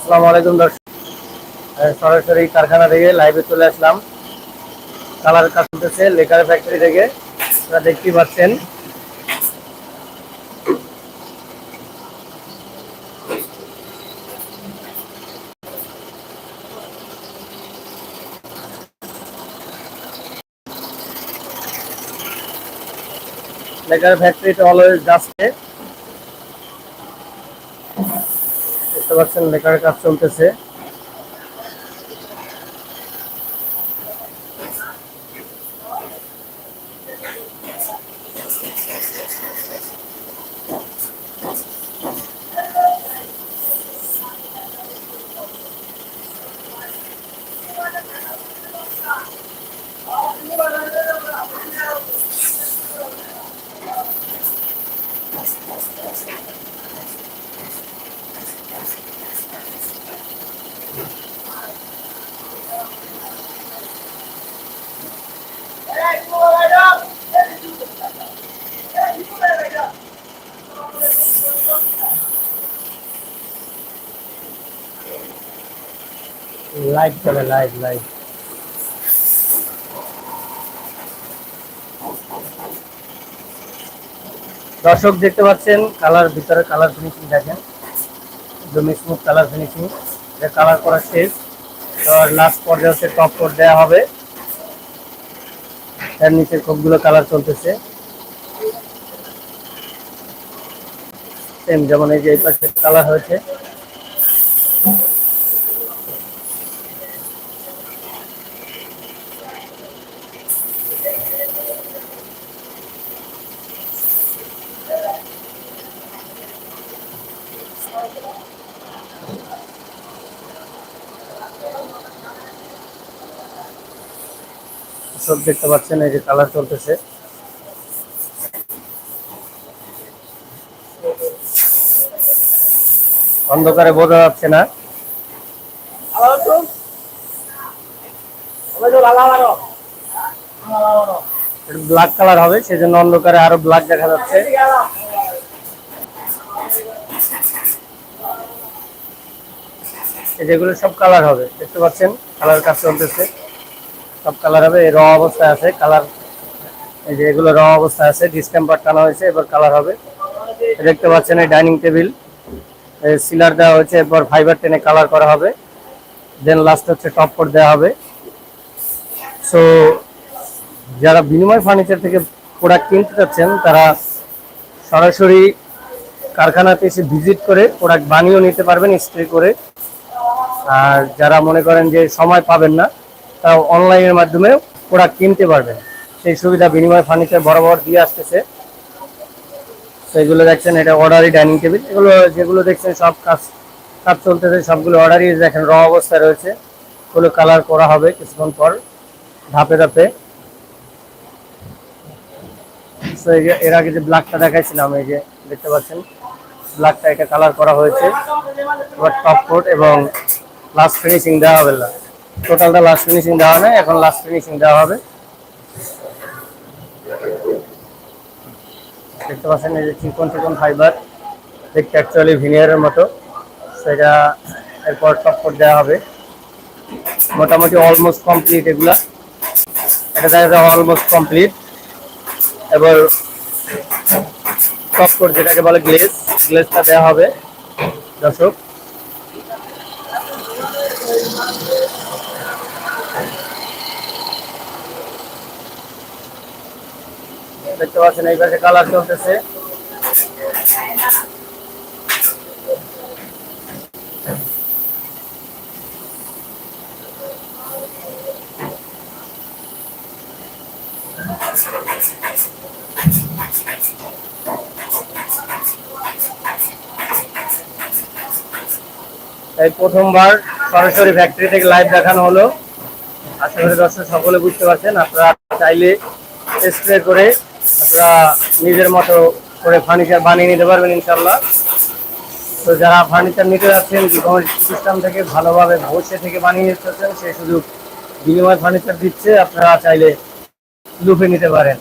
আসসালামু আলাইকুম দর্শক। সরাসরি কারখানা থেকে লাইভে চলে আসলাম। কালার কাজ চলতেছে, লেকার ফ্যাক্টরি থেকে। আপনারা দেখতেই পাচ্ছেন। লেকার ফ্যাক্টরিতে অলওয়েজ যাচ্ছে দেখতে পাচ্ছেন লেকার কাজ চলতেছে। লাইভ চলে লাইভ লাইভ দর্শক দেখতে পাচ্ছেন কালার ভিতরে কালার ফিনিশিং দেখেন। একদম স্মুথ কালার ফিনিশিং কালার করা শেষ। তো লাস্ট পর্যায়ে হচ্ছে টপ কোট দেওয়া হবে। এর নিচের কোপগুলো কালার চলতেছে। সেম যেমন এই যে এই পাশে কালার হয়েছে। সব দেখতে পাচ্ছেন এই যে কালার চলতেছে। অন্ধকারে বোঝা যাচ্ছে না। ব্ল্যাক কালার হবে, সেজন্য অন্ধকারে আরও ব্ল্যাক দেখা যাচ্ছে এই যেগুলো সব কালার হবে, দেখতে পাচ্ছেন? কালার কাজ চলতেছে। সব কালার হবে র অবস্থায় আছে কালার এই যে এগুলো র অবস্থায় আছে ডিসটেম্পার টানা হয়েছে, এবার কালার হবে। দেখতে পাচ্ছেন এই ডাইনিং টেবিল সিলার দেওয়া হয়েছে, এরপর ফাইবার টেনে কালার করা হবে। দেন লাস্ট হচ্ছে টপ কোট দেওয়া হবে। সো যারা বিনিময় ফার্নিচার থেকে প্রোডাক্ট কিনতে চাচ্ছেন, তারা সরাসরি কারখানাতে এসে ভিজিট করে প্রোডাক্ট বানিয়েও নিতে পারবেন স্প্রে করে। আর যারা মনে করেন যে সময় পাবেন না তারা অনলাইনের মাধ্যমে প্রোডাক্ট কিনতে পারবেন। সেই সুবিধা বিনিময় ফার্নিচার বরাবর দিয়ে আসতেছে। সেগুলো দেখছেন, এটা অর্ডারি ডাইনিং টেবিল এগুলো যেগুলো দেখছেন, সব কাজ কাজ চলতেছে, সবগুলো অর্ডারই দেখেন র অবস্থায় রয়েছে। ওগুলো কালার করা হবে কিছুক্ষণ পর, ধাপে ধাপে। এর আগে যে ব্ল্যাকটা দেখাইছিলাম, এই যে, দেখতে পাচ্ছেন? ব্ল্যাকটা এটা কালার করা হয়েছে। এবার টপ কোট এবং লাস্ট ফিনিশিং দেওয়া হবে না। টোটালটা লাস্ট ফিনিশিং দেওয়া হয় না এখন লাস্ট ফিনিশিং দেওয়া হবে। দেখতে পাচ্ছেন এই যে চিকন চিকন ফাইবার দেখতে অ্যাকচুয়ালি ভিনিয়ারের মতো। সেটা এরপর টপ কোট দেওয়া হবে। মোটামুটি অলমোস্ট কমপ্লিট এগুলা। এটা দেখা যায় অলমোস্ট কমপ্লিট এবার টপ কোট যেটাকে বলে গ্লেজ গ্লেজটা দেওয়া হবে। দর্শক দেখতে পাচ্ছেন এই পাশে কালার চলতেছে। এই প্রথমবার সরাসরি ফ্যাক্টরি থেকে লাইভ দেখানো হলো। আশা করি দর্শক সকলে বুঝতে পারছেন, আপনারা চাইলে স্প্রে করে আপনারা নিজের মতো করে ফার্নিচার বানিয়ে নিতে পারবেন ইনশাল্লাহ তো যারা ফার্নিচার নিতে যাচ্ছেন বিকমের সিস্টেম থেকে ভালোভাবে বসে থেকে বানিয়ে নিতে চাচ্ছেন, সেই সুযোগ বিনিময় ফার্নিচার দিচ্ছে, আপনারা চাইলে লুফে নিতে পারেন।